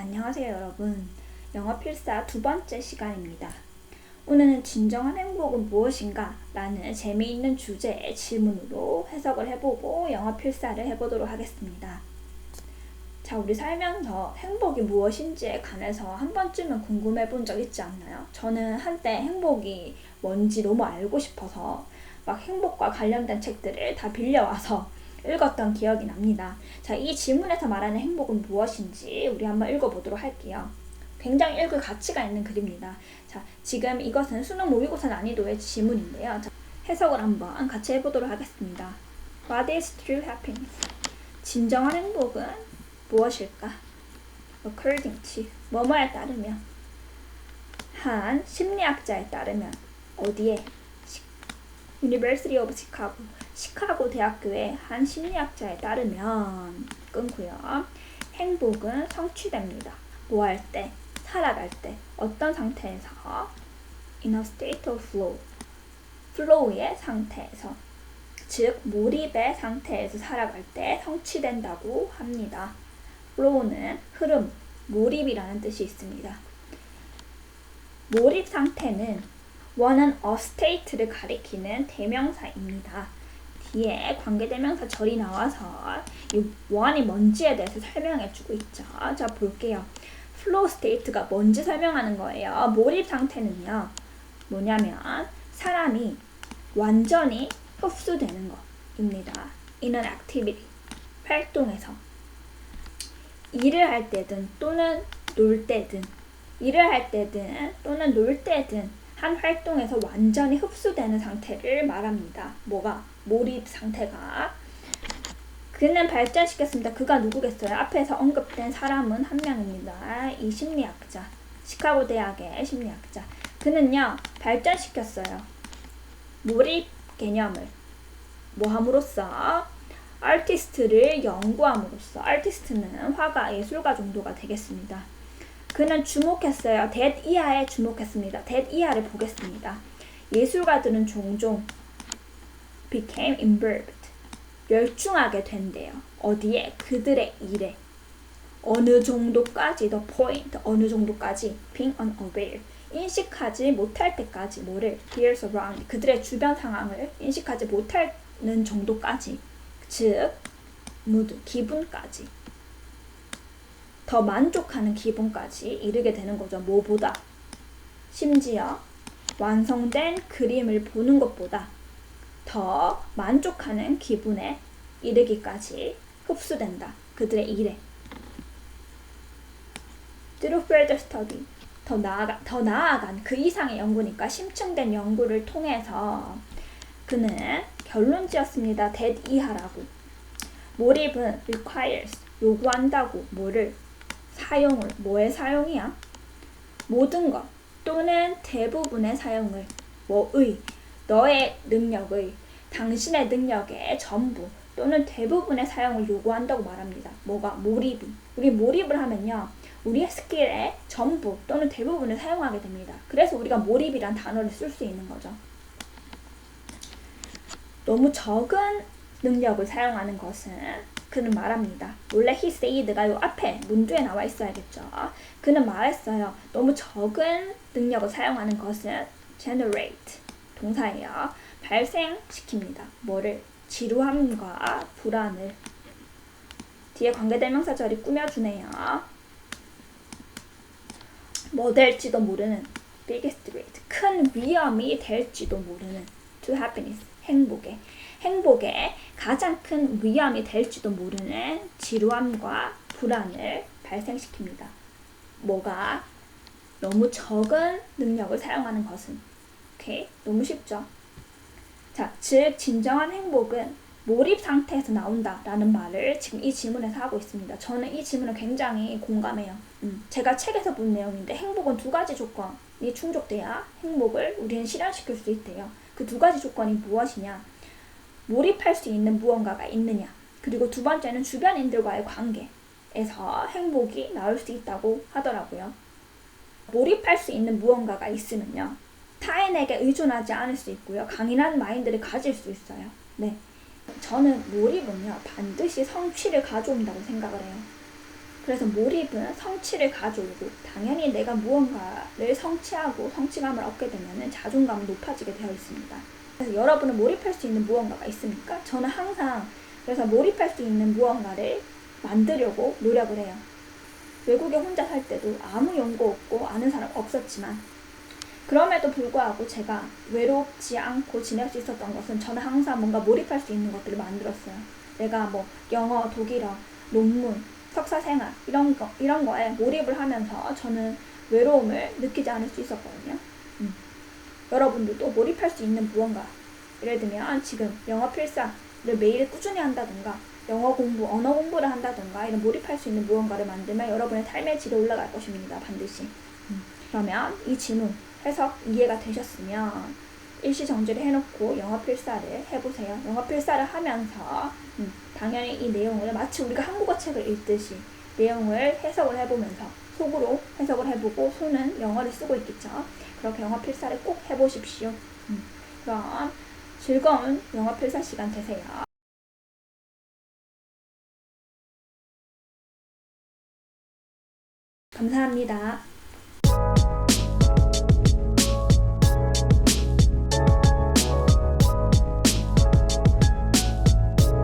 안녕하세요 여러분. 영어 필사 두 번째 시간입니다. 오늘은 진정한 행복은 무엇인가? 라는 재미있는 주제의 질문으로 해석을 해보고 영어 필사를 해보도록 하겠습니다. 자 우리 살면서 행복이 무엇인지에 관해서 한 번쯤은 궁금해 본 적 있지 않나요? 저는 한때 행복이 뭔지 너무 알고 싶어서 막 행복과 관련된 책들을 다 빌려와서 읽었던 기억이 납니다. 자, 이 질문에서 말하는 행복은 무엇인지 우리 한번 읽어보도록 할게요. 굉장히 읽을 가치가 있는 글입니다. 자, 지금 이것은 수능 모의고사 난이도의 지문인데요. 자, 해석을 한번 같이 해보도록 하겠습니다. What is true happiness? 진정한 행복은 무엇일까? According to 뭐뭐에 따르면 한 심리학자에 따르면 어디에? University of Chicago 시카고 대학교의 한 심리학자에 따르면 끊고요. 행복은 성취됩니다. 뭐 할 때? 살아갈 때. 어떤 상태에서? In a state of flow. flow의 상태에서. 즉, 몰입의 상태에서 살아갈 때 성취된다고 합니다. flow는 흐름, 몰입이라는 뜻이 있습니다. 몰입 상태는 원은 a state를 가리키는 대명사입니다. 뒤에 관계대명사 절이 나와서 이 원이 뭔지에 대해서 설명해주고 있죠. 자 볼게요. flow state가 뭔지 설명하는 거예요. 몰입 상태는요. 뭐냐면 사람이 완전히 흡수되는 것입니다. in activity 활동에서 일을 할 때든 또는 놀 때든 일을 할 때든 또는 놀 때든 한 활동에서 완전히 흡수되는 상태를 말합니다. 뭐가? 몰입 상태가. 그는 발전시켰습니다. 그가 누구겠어요? 앞에서 언급된 사람은 한 명입니다. 이 심리학자. 시카고 대학의 심리학자. 그는요, 발전시켰어요. 몰입 개념을. 뭐 함으로써? 아티스트를 연구함으로써. 아티스트는 화가, 예술가 정도가 되겠습니다. 그는 주목했어요. 대 이하에 주목했습니다. 대 이하를 보겠습니다. 예술가들은 종종 became involved. 열중하게 된대요. 어디에? 그들의 일에. 어느 정도까지, the point, 어느 정도까지, being unaware. 인식하지 못할 때까지 뭐를 fears around 그들의 주변 상황을 인식하지 못하는 정도까지 즉 mood 기분까지 더 만족하는 기분까지 이르게 되는 거죠. 뭐보다 심지어 완성된 그림을 보는 것보다 더 만족하는 기분에 이르기까지 흡수된다. 그들의 일에. Through further study. 더 나아가, 더 나아간 그 이상의 연구니까 심층된 연구를 통해서 그는 결론 지었습니다. that 이하라고. 몰입은 requires, 요구한다고 뭐를 사용을 뭐의 사용이야? 모든 것 또는 대부분의 사용을 뭐의 너의 능력의 당신의 능력의 전부 또는 대부분의 사용을 요구한다고 말합니다. 뭐가 몰입이 우리 몰입을 하면요. 우리의 스킬의 전부 또는 대부분을 사용하게 됩니다. 그래서 우리가 몰입이란 단어를 쓸 수 있는 거죠. 너무 적은 능력을 사용하는 것은 그는 말합니다. 원래 he said가 요 앞에 문두에 나와 있어야겠죠. 그는 말했어요. 너무 적은 능력을 사용하는 것은 generate 동사예요. 발생시킵니다. 뭐를? 지루함과 불안을. 뒤에 관계대명사절이 꾸며주네요. 뭐 될지도 모르는 biggest threat 큰 위험이 될지도 모르는 to happiness 행복에 행복에 가장 큰 위험이 될지도 모르는 지루함과 불안을 발생시킵니다. 뭐가 너무 적은 능력을 사용하는 것은 오케이 너무 쉽죠. 자, 즉 진정한 행복은 몰입 상태에서 나온다라는 말을 지금 이 질문에서 하고 있습니다. 저는 이 질문을 굉장히 공감해요. 음, 제가 책에서 본 내용인데 행복은 두 가지 조건이 충족돼야 행복을 우리는 실현시킬 수 있대요. 그 두 가지 조건이 무엇이냐? 몰입할 수 있는 무언가가 있느냐. 그리고 두 번째는 주변인들과의 관계에서 행복이 나올 수 있다고 하더라고요. 몰입할 수 있는 무언가가 있으면요. 타인에게 의존하지 않을 수 있고요. 강인한 마인드를 가질 수 있어요. 네. 저는 몰입은요, 반드시 성취를 가져온다고 생각을 해요. 그래서 몰입은 성취를 가져오고 당연히 내가 무언가를 성취하고 성취감을 얻게 되면 자존감은 높아지게 되어 있습니다. 그래서 여러분은 몰입할 수 있는 무언가가 있습니까? 저는 항상 그래서 몰입할 수 있는 무언가를 만들려고 노력을 해요. 외국에 혼자 살 때도 아무 연고 없고 아는 사람 없었지만 그럼에도 불구하고 제가 외롭지 않고 지낼 수 있었던 것은 저는 항상 뭔가 몰입할 수 있는 것들을 만들었어요. 내가 뭐 영어, 독일어, 논문, 석사 생활 이런 거 이런 거에 몰입을 하면서 저는 외로움을 느끼지 않을 수 있었거든요. 음. 여러분들도 몰입할 수 있는 무언가 예를 들면 지금 영어 필사를 매일 꾸준히 한다든가 영어 공부, 언어 공부를 한다든가 이런 몰입할 수 있는 무언가를 만들면 여러분의 삶의 질이 올라갈 것입니다. 반드시. 음. 그러면 이 질문 해석 이해가 되셨으면 일시 정지를 해놓고 영어 필사를 해보세요. 영어 필사를 하면서 음, 당연히 이 내용을 마치 우리가 한국어 책을 읽듯이 내용을 해석을 해보면서 속으로 해석을 해보고 손은 영어를 쓰고 있겠죠. 그렇게 영어 필사를 꼭 해보십시오. 음, 그럼 즐거운 영어 필사 시간 되세요. 감사합니다.